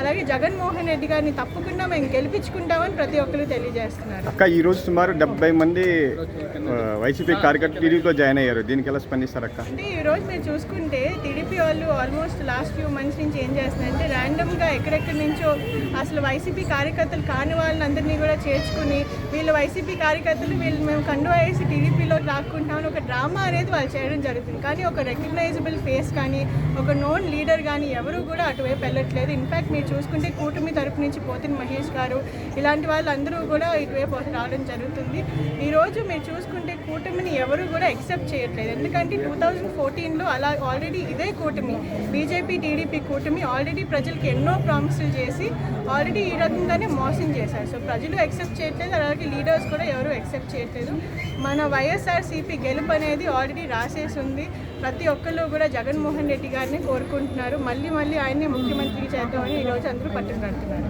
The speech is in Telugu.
అలాగే జగన్మోహన్ రెడ్డి గారిని తప్పకుండా మేము గెలిపించుకుంటామని ప్రతి ఒక్కరు తెలియజేస్తున్నారు. అక్క ఈ రోజు సుమారు డెబ్బై మంది వైసీపీ కార్యకర్తలు టీడీపీలో జాయిన్ అయ్యారు. దీనికి ఎలా స్పందిస్తారు అక్క? అంటే ఈ రోజు మీరు చూసుకుంటే టీడీపీ వాళ్ళు ఆల్మోస్ట్ లాస్ట్ ఫ్యూ మంత్స్ నుంచి ఏం చేస్తున్నారంటే ర్యాండమ్గా ఎక్కడెక్కడి నుంచో అసలు వైసీపీ కార్యకర్తలు కాని వాళ్ళందరినీ కూడా చేర్చుకుని వీళ్ళు వైసీపీ కార్యకర్తలు వీళ్ళు మేము కండు వేసి టీడీపీలోకి లాక్కుంటామని ఒక డ్రామా అనేది వాళ్ళు చేయడం జరుగుతుంది. కానీ ఒక రికగ్నైజబుల్ ఫేస్ కానీ ఒక నోన్ లీడర్ కానీ ఎవరు కూడా అటువైపు వెళ్ళట్లేదు. ఇన్ఫాక్ట్ మీరు చూసుకుంటే కూటమి తరపు నుంచి పోతిన్ మహేష్ గారు ఇలాంటి వాళ్ళందరూ కూడా ఇటువైపు రావడం జరుగుతుంది. ఈరోజు మీరు చూసుకుంటే కూటమిని ఎవరు కూడా ఎక్సెప్ట్ చేయట్లేదు. ఎందుకంటే టూ థౌజండ్ ఫోర్టీన్లో అలా ఆల్రెడీ ఇదే కూటమి. బీజేపీ టీడీపీ కూటమి ఆల్రెడీ ప్రజలకు ఎన్నో ప్రామిసులు చేసి ఆల్రెడీ ఈ రకంగానే మోసం చేశారు. సో ప్రజలు ఎక్సెప్ట్ చేయట్లేదు. అలాగే లీడర్స్ కూడా ఎవరు ఎక్సెప్ట్ చేయట్లేదు. మన వైఎస్ఆర్సీపీ గెలుపు అనేది ఆల్రెడీ రాసేసి ఉంది. ప్రతి ఒక్కళ్ళు కూడా జగన్మోహన్ రెడ్డి గారిని కోరుకుంటున్నారు. మళ్ళీ మళ్ళీ ఆయన్ని ముఖ్యమంత్రి చేద్దామని ఈరోజు అందరూ పట్టుకు కడుతున్నారు